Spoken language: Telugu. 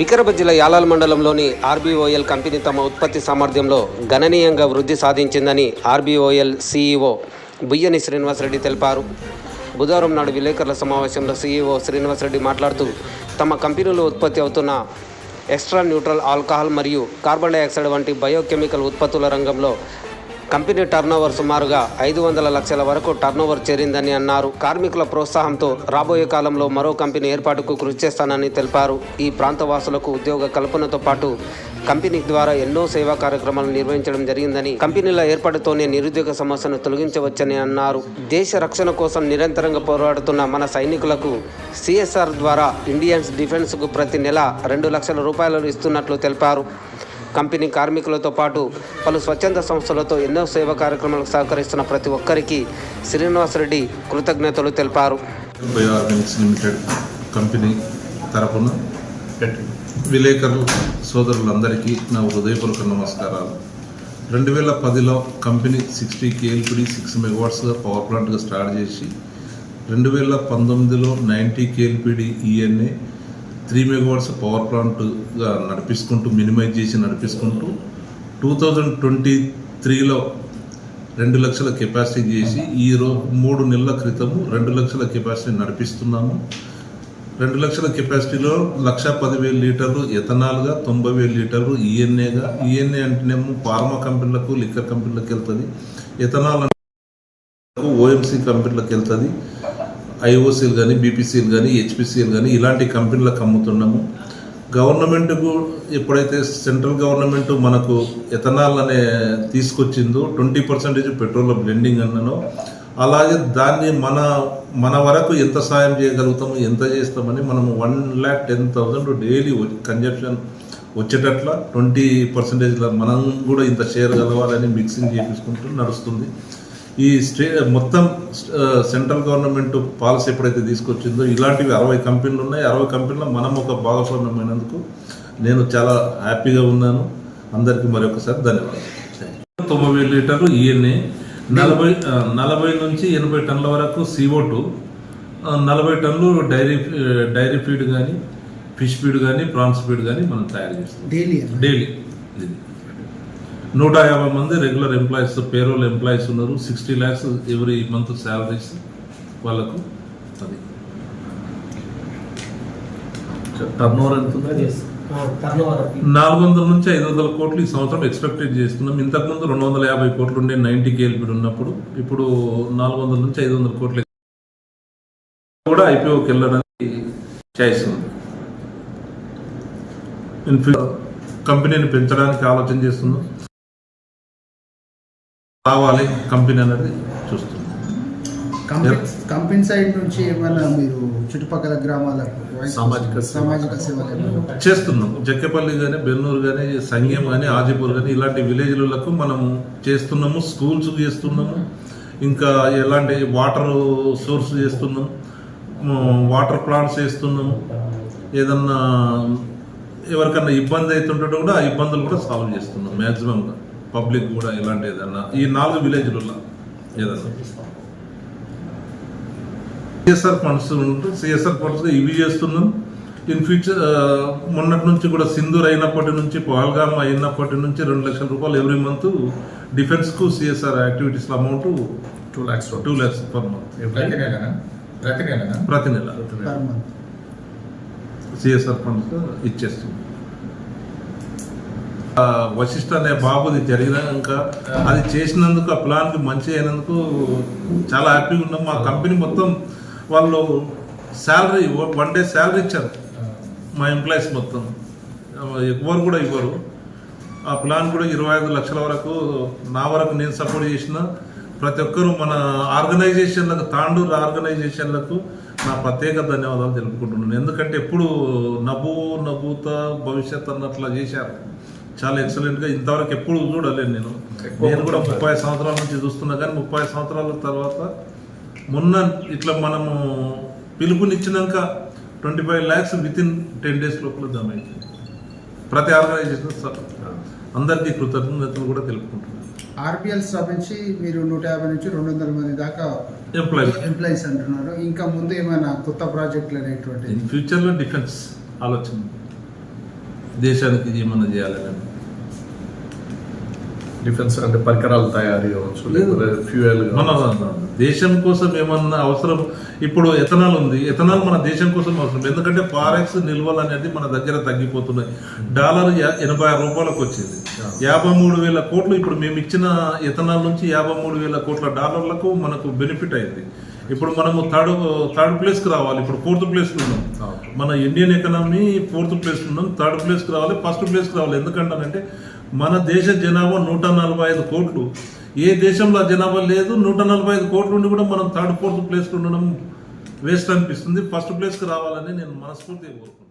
వికారాబాద్ జిల్లా యాలాల్ మండలంలోని ఆర్బీఓఎల్ కంపెనీ తమ ఉత్పత్తి సామర్థ్యంలో గణనీయంగా వృద్ధి సాధించిందని ఆర్బీఓఎల్ సీఈఓ బుయ్యని శ్రీనివాసరెడ్డి తెలిపారు. బుధవారం నాడు విలేకరుల సమావేశంలో సీఈఓ శ్రీనివాసరెడ్డి మాట్లాడుతూ తమ కంపెనీలో ఉత్పత్తి అవుతున్న ఎక్స్ట్రా న్యూట్రల్ ఆల్కహాల్ మరియు కార్బన్ డైఆక్సైడ్ వంటి బయోకెమికల్ ఉత్పత్తుల రంగంలో కంపెనీ టర్నోవర్ సుమారుగా ఐదు వందల లక్షల వరకు టర్నోవర్ చేరిందని అన్నారు. కార్మికుల ప్రోత్సాహంతో రాబోయే కాలంలో మరో కంపెనీ ఏర్పాటుకు కృషి చేస్తానని తెలిపారు. ఈ ప్రాంత వాసులకు ఉద్యోగ కల్పనతో పాటు కంపెనీ ద్వారా ఎన్నో సేవా కార్యక్రమాలు నిర్వహించడం జరిగిందని కంపెనీల ఏర్పాటుతోనే నిరుద్యోగ సమస్యను తొలగించవచ్చని అన్నారు. దేశ రక్షణ కోసం నిరంతరంగా పోరాడుతున్న మన సైనికులకు సిఎస్ఆర్ ద్వారా ఇండియన్స్ డిఫెన్స్కు ప్రతి నెల రెండు లక్షల రూపాయలు ఇస్తున్నట్లు తెలిపారు. కంపెనీ కార్మికులతో పాటు పలు స్వచ్ఛంద సంస్థలతో ఎన్నో సేవా కార్యక్రమాలకు సహకరిస్తున్న ప్రతి ఒక్కరికి శ్రీనివాసరెడ్డి కృతజ్ఞతలు తెలిపారు. లిమిటెడ్ కంపెనీ తరపున విలేకరులు సోదరులందరికీ నా హృదయపూర్వక నమస్కారాలు. రెండు వేల పదిలో కంపెనీ సిక్స్టీ కేఎల్పిడి సిక్స్ మెగావాట్స్గా పవర్ ప్లాంట్గా స్టార్ట్ చేసి రెండు వేల పంతొమ్మిదిలో ninety KLPD ENA three megawatts power ప్లాంట్గా నడిపిస్తుంటూ మినిమైజ్ చేసి నడిపిస్తుంటూ టూ థౌజండ్ ట్వంటీ త్రీలో రెండు లక్షల కెపాసిటీ చేసి ఈ రో మూడు నెలల క్రితము రెండు లక్షల కెపాసిటీ నడిపిస్తున్నాము. రెండు లక్షల కెపాసిటీలో లక్ష పదివేల లీటర్లు ఎథనాల్గా తొంభై వేల లీటర్లు ఈఎన్ఏగా. ఈఎన్ఏ అంటేనేమో ఫార్మా కంపెనీలకు లిక్కర్ కంపెనీలకు వెళ్తుంది. ఎథనాల్ ఓఎంసీ కంపెనీలకు వెళ్తుంది. ఐఓసీలు కానీ బీపీసీలు కానీ హెచ్పిసిఎల్ కానీ ఇలాంటి కంపెనీలకు అమ్ముతున్నాము. గవర్నమెంట్కు ఎప్పుడైతే సెంట్రల్ గవర్నమెంట్ మనకు ఎథనాల్ అనే తీసుకొచ్చిందో ట్వంటీ పర్సెంటేజ్ పెట్రోల్ బ్లెండింగ్ అన్ననో అలాగే దాన్ని మన మన వరకు ఎంత సాయం చేయగలుగుతాము ఎంత చేస్తామని మనం one lakh ten thousand daily consumption వచ్చేటట్ల twenty పర్సెంటేజ్లో మనం కూడా ఇంత షేర్ కలవాలని మిక్సింగ్ చేపించుకుంటూ నడుస్తుంది. ఈ స్టే మొత్తం సెంట్రల్ గవర్నమెంట్ పాలసీ ఎప్పుడైతే తీసుకొచ్చిందో ఇలాంటివి అరవై కంపెనీలు ఉన్నాయి. అరవై కంపెనీలో మనం ఒక భాగస్వామ్యమైనందుకు నేను చాలా హ్యాపీగా ఉన్నాను. అందరికీ మరొకసారి ధన్యవాదాలు. తొంభై వేల లీటర్లు ఈఎన్ఏ నలభై నలభై నుంచి ఎనభై టన్నుల వరకు సిఓ టూ నలభై టన్నులు డైరీ డైరీ ఫీడ్ కానీ ఫిష్ ఫీడ్ కానీ ప్రాన్స్ ఫీడ్ కానీ మనం తయారు చేస్తాం. డైలీ. డైలీ. నూట యాభై మంది రెగ్యులర్ ఎంప్లాయీస్ పేరోల్ ఎంప్లాయీస్ ఉన్నారు. Sixty lakhs every month salaries వాళ్ళకు. అది. టర్న్ ఓవర్ ఎంత? నాలుగు వందల నుంచి ఐదు వందల కోట్లు ఈ సంవత్సరం ఎక్స్పెక్టెడ్ చేస్తున్నాం. ఇంతకుముందు రెండు వందల యాభై కోట్లు ఉండే నైన్టీ కేఎల్పీడ్ ఉన్నప్పుడు ఇప్పుడు నాలుగు వందల నుంచి ఐదు వందల కోట్లు కూడా ఐపీఓకి వెళ్ళడానికి ఛాయిస్ ఉంది. కంపెనీని పెంచడానికి ఆలోచన చేస్తున్నాం. రావాలి కంపెనీ అనేది చూస్తున్నాం కంపెనీ సైడ్ నుంచి ఏమైనా మీరు చుట్టుపక్కల గ్రామాలకు సామాజిక. సామాజిక సేవలు చేస్తున్నాం. జక్కెపల్లి కానీ బెన్నూరు కానీ సంగం కానీ ఆజిపూర్ కానీ ఇలాంటి విలేజ్లకు మనం చేస్తున్నాము స్కూల్స్ చేస్తున్నాము ఇంకా ఎలాంటి వాటర్ సోర్స్ చేస్తున్నాం వాటర్ ప్లాంట్స్ చేస్తున్నాము. ఏదన్నా ఎవరికన్నా ఇబ్బంది అవుతుంటే కూడా ఆ ఇబ్బందులు కూడా సాల్వ్ చేస్తున్నాం మ్యాక్సిమంగా పబ్లిక్ కూడా ఎలాంటి ఏదన్నా ఈ నాలుగు విలేజ్లలో ఏదన్నా? సిఎస్ఆర్ ఫండ్స్ ఉంటే సిఎస్ఆర్ ఫండ్స్ ఇవి చేస్తున్నాం. ఇన్ ఫ్యూచర్ మొన్నటి నుంచి కూడా సింధూర్ అయినప్పటి నుంచి పహల్గామ్ అయినప్పటి నుంచి రెండు లక్షల రూపాయలు every month డిఫెన్స్కు CSR activities amount two lakhs two lakhs per month ప్రతి నెలనా? ప్రతి నెల. సిఎస్ఆర్ ఫండ్స్ ఇచ్చేస్తుంది వశిష్ఠ అనే బాబుది జరిగినాక అది చేసినందుకు ఆ ప్లాన్కి మంచి అయినందుకు చాలా హ్యాపీగా ఉన్నాం. మా కంపెనీ మొత్తం వాళ్ళు శాలరీ వన్ డే శాలరీ ఇచ్చారు. మా ఎంప్లాయీస్ మొత్తం. ఎవరు కూడా ఇవ్వరు. ఆ ప్లాన్ కూడా ఇరవై ఐదు లక్షల వరకు నా వరకు నేను సపోర్ట్ చేసిన ప్రతి ఒక్కరూ మన ఆర్గనైజేషన్లకు తాండూరు ఆర్గనైజేషన్లకు నా ప్రత్యేక ధన్యవాదాలు తెలుపుకుంటున్నాను. ఎందుకంటే ఎప్పుడు నవ్వు నవ్వుత భవిష్యత్ అన్నట్లా చేశారు. చాలా ఎక్సలెంట్గా ఇంతవరకు ఎప్పుడు చూడలేను నేను. నేను కూడా ముప్పై సంవత్సరాల నుంచి చూస్తున్నా కానీ ముప్పై సంవత్సరాల తర్వాత మొన్న ఇట్లా మనము పిలుపునిచ్చినాక twenty five lakhs within ten days లోపల జమ అయింది ప్రతి ఆర్గనైజేషన్ అందరికీ కృతజ్ఞతలు కూడా తెలుపుకుంటున్నాను. ఆర్పిఎల్ నుంచి మీరు నూట యాభై నుంచి రెండు వందల మంది దాకా ఎంప్లాయీ ఎంప్లాయీస్ అంటున్నారు. ఇంకా ముందు ఏమైనా కొత్త ప్రాజెక్టులు అనేటువంటి ఇన్ ఫ్యూచర్లో డిఫెన్స్ ఆలోచన దేశానికి ఏమన్నా చేయాలని? డిఫెన్స్ అంటే పరికరాలు తయారీ అవ్వచ్చు లేకపోతే ఫ్యూయల్ మన దేశం కోసం ఏమన్నా అవసరం? ఇప్పుడు ఎథనాల్ ఉంది. ఎథనాల్ మన దేశం కోసం అవసరం. ఎందుకంటే ఫారెక్స్ నిల్వలు అనేది మన దగ్గర తగ్గిపోతున్నాయి. డాలర్ ఎనభై ఆరు రూపాయలకు వచ్చింది. యాభై మూడు వేల కోట్లు ఇప్పుడు మేము ఇచ్చిన ఎథనాల్ నుంచి యాభై మూడు వేల కోట్ల డాలర్లకు మనకు బెనిఫిట్ అయింది. ఇప్పుడు మనము థర్డ్ థర్డ్ ప్లేస్కి రావాలి. ఇప్పుడు ఫోర్త్ ప్లేస్కి ఉన్నాం. మన ఇండియన్ ఎకనామీ ఫోర్త్ ప్లేస్ ఉన్నాం. థర్డ్ ప్లేస్కి రావాలి ఫస్ట్ ప్లేస్కి రావాలి. ఎందుకంటానంటే మన దేశ జనాభా నూట నలభై ఐదు కోట్లు. ఏ దేశంలో జనాభా లేదు నూట నలభై ఐదు కోట్ల నుండి కూడా మనం థర్డ్ ఫోర్త్ ప్లేస్లో ఉండడం వేస్ట్ అనిపిస్తుంది. ఫస్ట్ ప్లేస్కి రావాలని నేను మనస్ఫూర్తిగా కోరుకుంటున్నాను.